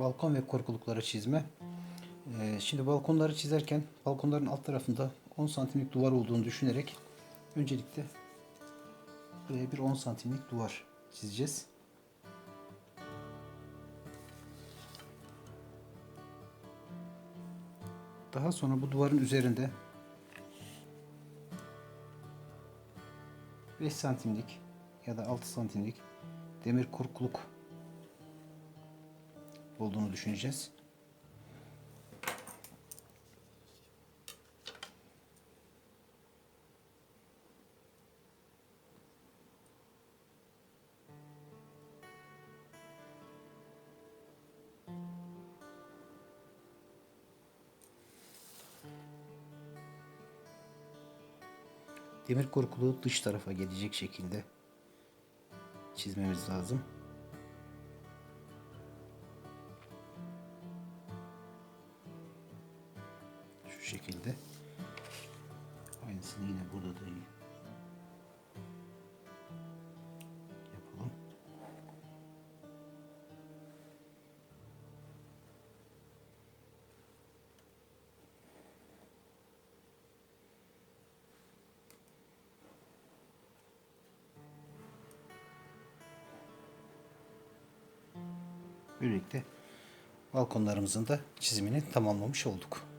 balkon ve korkulukları çizme. Ee, şimdi balkonları çizerken balkonların alt tarafında 10 santimlik duvar olduğunu düşünerek öncelikle buraya bir 10 santimlik duvar çizeceğiz. Daha sonra bu duvarın üzerinde 5 santimlik ya da 6 santimlik demir korkuluk olduğunu düşüneceğiz. Demir korkuluğu dış tarafa gelecek şekilde çizmemiz lazım. Şu şekilde. Aynısını yine burada da yapalım. Böylelikle balkonlarımızın da çizimini tamamlamış olduk.